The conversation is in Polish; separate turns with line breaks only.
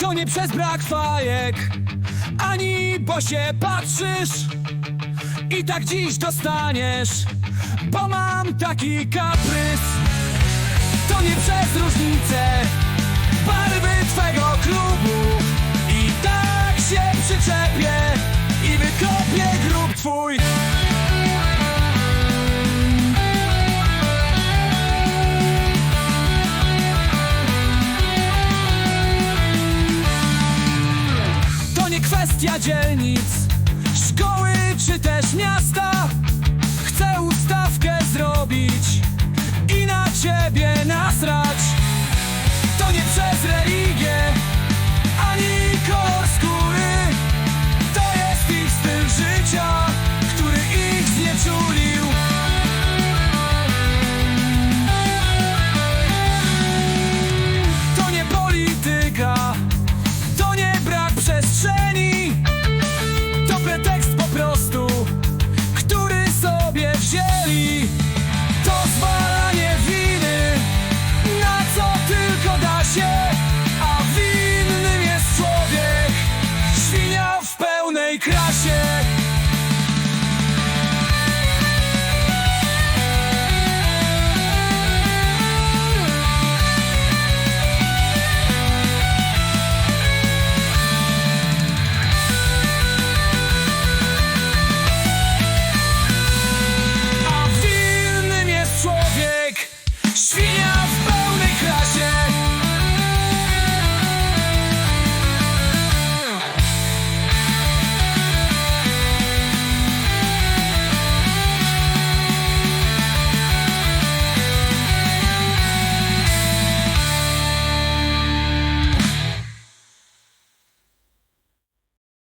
To nie przez brak fajek, ani bo się patrzysz. I tak dziś dostaniesz, bo mam taki kaprys. To nie przez różnicę barwy twego kwestia dzielnic, szkoły czy też miasta. Chcę ustawkę zrobić i na ciebie nasrać. To nie przez religię, ani kolor skóry, to jest ich styl życia.